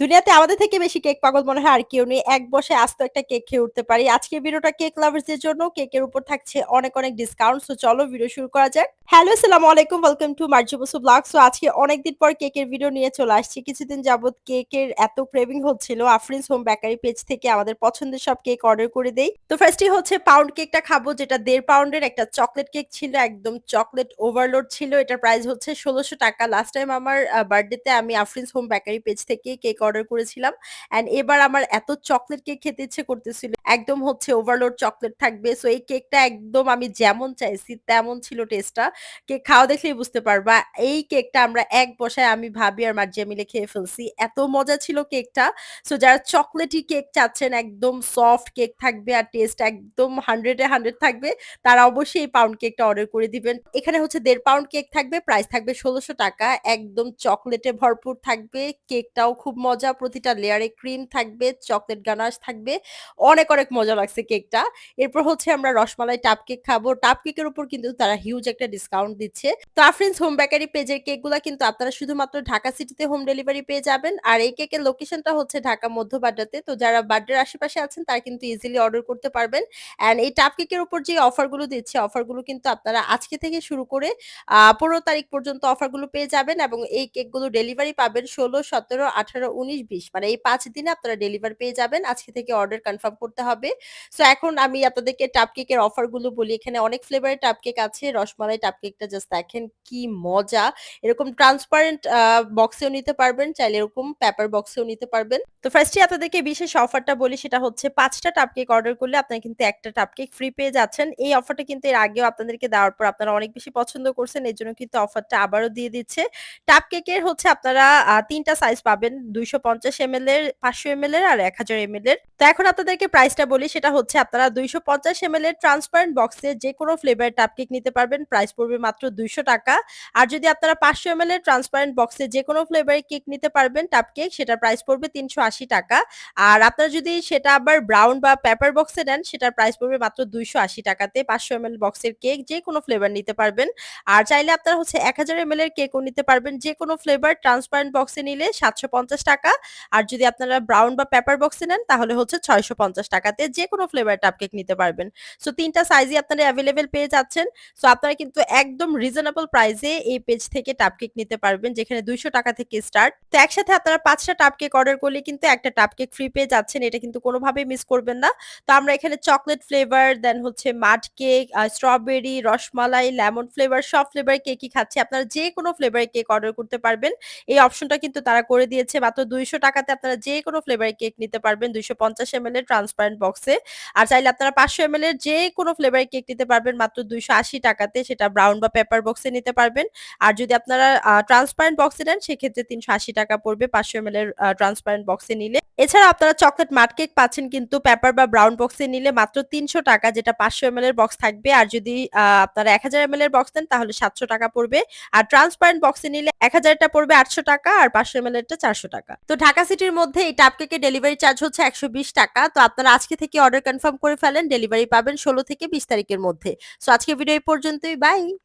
দুনিয়াতে আমাদের থেকে বেশি কেক পাগল মনে হয় আর কেউ নেই। এক বসে আস্ত একটা কেক খেয়ে উঠতে পারি। আজকের ভিডিওটা কেক লাভার্সদের জন্য। কেকের উপর থাকছে অনেক, অনেক ডিসকাউন্ট। সো চলো ভিডিও শুরু করা যাক। হ্যালো আসসালামু আলাইকুম। Welcome to Marji Basu blog. So আজকে অনেকদিন পর কেকের ভিডিও নিয়ে চলে আসছি। কিছুদিন যাবত কেকের এত ক্রেভিং হচ্ছিল। আফরিনস হোম বেকারি পেজ থেকে আমাদের পছন্দের সব কেক অর্ডার করে দেই। তো ফার্স্টই হচ্ছে পাউন্ড কেকটা খাব যেটা 1.5 পাউন্ডের একটা চকলেট কেক ছিল। একদম চকলেট ওভারলোড ছিল। এটার প্রাইস হচ্ছে ১৬০০ টাকা। লাস্ট টাইম আমার বার্থডেতে আমি আফরিনস হোম বেকারি পেজ থেকে কেক অর্ডার করেছিলাম। অ্যান্ড এবার আমার এত চকলেট কেক খেতে ইচ্ছে করতেছিল। একদম হচ্ছে ওভারলোড চকলেট থাকবে। সো এই কেকটা একদম আমি যেমন চাইছি, তেমন ছিল টেস্টটা। কেক খাওয়া দেখলেই বুঝতে পারবা। এই কেকটা আমরা এক বসায় আমি ভাবি আর মার্জিয়া মিলে খেয়ে ফেলছি। এত মজা ছিল কেকটা। সো যারা চকলেটি কেক চাচ্ছেন, একদম সফট কেক থাকবে আর টেস্ট একদম হান্ড্রেডে হান্ড্রেড থাকবে, তারা অবশ্যই এই পাউন্ড কেকটা অর্ডার করে দিবেন। এখানে হচ্ছে দেড় পাউন্ড কেক থাকবে। প্রাইস থাকবে ষোলোশো টাকা। একদম চকলেটে ভরপুর থাকবে। কেকটাও খুব মজা। প্রতিটা লেয়ারে ক্রিম থাকবে, চকলেট গানাশ থাকবে। অনেক, অনেক মজা লাগছে কেকটা। এরপর হচ্ছে আমরা রসমালাই টাপ কেক খাব। টাপ কেকের উপর কিন্তু তারা হিউজ একটা ডিসকাউন্ট দিচ্ছে। তো আফরিনস হোম বেকারি পেজের কেকগুলা কিন্তু আপনারা শুধুমাত্র ঢাকা সিটিতে হোম ডেলিভারি পেয়ে যাবেন। আর এই কেকের লোকেশনটা হচ্ছে ঢাকা মধ্যবাড্ডাতে। তো যারা বাড্ডার আশেপাশে আছেন তারা কিন্তু ইজিলি অর্ডার করতে পারবেন। অ্যান্ড এই টাপ কেকের উপর যে অফারগুলো দিচ্ছে অফারগুলো কিন্তু আপনারা আজকে থেকে শুরু করে ১৫ তারিখ পর্যন্ত অফারগুলো পেয়ে যাবেন এবং এই কেকগুলো ডেলিভারি পাবেন ১৬, ১৭, ১৮, ১৯, ২০ মানে এই ৫ দিনে আপনারা ডেলিভার পেয়ে যাবেন। আজকে থেকে অর্ডার কনফার্ম করতে হবে। সো এখন আমি আপনাদেরকে টাপ কেকের অফারগুলো বলি। এখানে অনেক ফ্লেভারের টাপ কেক আছে। রসমালাই টাপ কেকটা জাস্ট দেখেন কি মজা। এরকম ট্রান্সপারেন্ট বক্সেও নিতে পারবেন। চাইলে এরকম পেপার বক্সেও নিতে পারবেন। তো ফার্স্টে আপনাদেরকে বিশেষ অফারটা বলি সেটা হচ্ছে ৫ টা টাপ কেক অর্ডার করলে আপনারা কিন্তু একটা টাপ কেক ফ্রি পেয়ে যাচ্ছেন। এই অফারটা কিন্তু এর আগেও আপনাদেরকে দেওয়ার পর আপনারা অনেক বেশি পছন্দ করছেন। এর জন্য কিন্তু অফারটা আবারও দিয়ে দিচ্ছে। টাপ কেকের হচ্ছে আপনারা আ ৩ টা ২৫০ এমএল এর, ৫০০ এমএল এর আর ১০০০ এমএল এর। তো এখন আপনাদেরকে প্রাইসটা বলি সেটা হচ্ছে আপনারা ২৫০ এমএল এর ট্রান্সপারেন্ট বক্সে যেকোনো ফ্লেভারের টাপ কেক নিতে পারবেন। প্রাইস পড়বে মাত্র ২০০ টাকা। আর যদি আপনারা ৫০০ এমএল এর ট্রান্সপারেন্ট বক্সে যেকোনো ফ্লেভারের কেক নিতে পারবেন টাপ কেক সেটার প্রাইস পড়বে ৩৮০ টাকা। আর আপনারা যদি সেটা আবার ব্রাউন বা পেপার বক্সে নেন সেটার প্রাইস পড়বে মাত্র ২৮০ টাকাতে। ৫০০ এমএল বক্সের কেক যেকোনো ফ্লেভার নিতে পারবেন। আর চাইলে আপনারা হচ্ছে ১০০০ এমএল এর কেকও নিতে পারবেন। যেকোনো ফ্লেভার ট্রান্সপারেন্ট বক্সে নিলে ৭৫০ টাকা। আর যদি আপনারা ব্রাউন বা পেপার বক্সে নেন তাহলে হচ্ছে ৬৫০ টাকাতে যেকোনো ফ্লেভারের টাপ কেক নিতে পারবেন। সো ৩ টা সাইজই আপনারা এভেইলেবল পেয়ে যাচ্ছেন। সো আপনারা কিন্তু একদম রিজনেবল প্রাইসে এই পেজ থেকে টাপ কেক নিতে পারবেন যেখানে ২০০ টাকা থেকে স্টার্ট। তো একসাথে আপনারা ৫ টা টাপ কেক অর্ডার করলে কিন্তু একটা টাপ কেক ফ্রি পেয়ে যাচ্ছেন। এটা কিন্তু কোনোভাবেই মিস করবেন না। তো আমরা এখানে চকলেট ফ্লেভার দেন হচ্ছে mud cake, strawberry, rasmalai, lemon flavour সব ফ্লেভারের কেকই খাচ্ছি। আপনারা যেকোনো ফ্লেভারের কেক অর্ডার করতে পারবেন। এই অপশনটা কিন্তু তারা করে দিয়েছে। মাত্র ২০০ টাকাতে আপনারা যেকোনো ফ্লেভারের কেক নিতে পারবেন দুইশো ২৫০ এমএল এর ট্রান্সপারেন্ট বক্সে। আর চাইলে আপনারা ৫০০ এমএল এর যেকোনো ফ্লেভারের কেক নিতে পারবেন, মাত্র ২৮০ টাকাতে। সেটা ব্রাউন বা পেপার বক্সে নিতে পারবেন। আর যদি আপনারা ট্রান্সপারেন্ট বক্সে নেন, সেক্ষেত্রে ৩৮০ টাকা পড়বে ৫০০ এমএল এর ট্রান্সপারেন্ট বক্সে নিলে। এছাড়া আপনারা চকলেট মাড কেক পাচ্ছেন কিন্তু পেপার বা ব্রাউন বক্সে নিলে মাত্র ৩০০ টাকা, যেটা ৫০০ এমএল এর বক্স থাকবে। আর যদি আপনারা ১০০০ এমএল এর বক্স নেন, তাহলে ৭০০ টাকা পড়বে। আর ট্রান্সপারেন্ট বক্সে নিলে এক হাজারটা পড়বে ৮০০ টাকা, আর ৫০০ এমএল এরটা ৪০০ টাকা। তো ঢাকা সিটির মধ্যে এই টাপ কেকের ডেলিভারি চার্জ হচ্ছে একশো বিশ টাকা। তো আপনারা আজকে থেকে অর্ডার কনফার্ম করে ফেলেন। ডেলিভারি পাবেন ১৬ থেকে ২০ তারিখের মধ্যে। তো আজকে ভিডিও এই পর্যন্তই। বাই।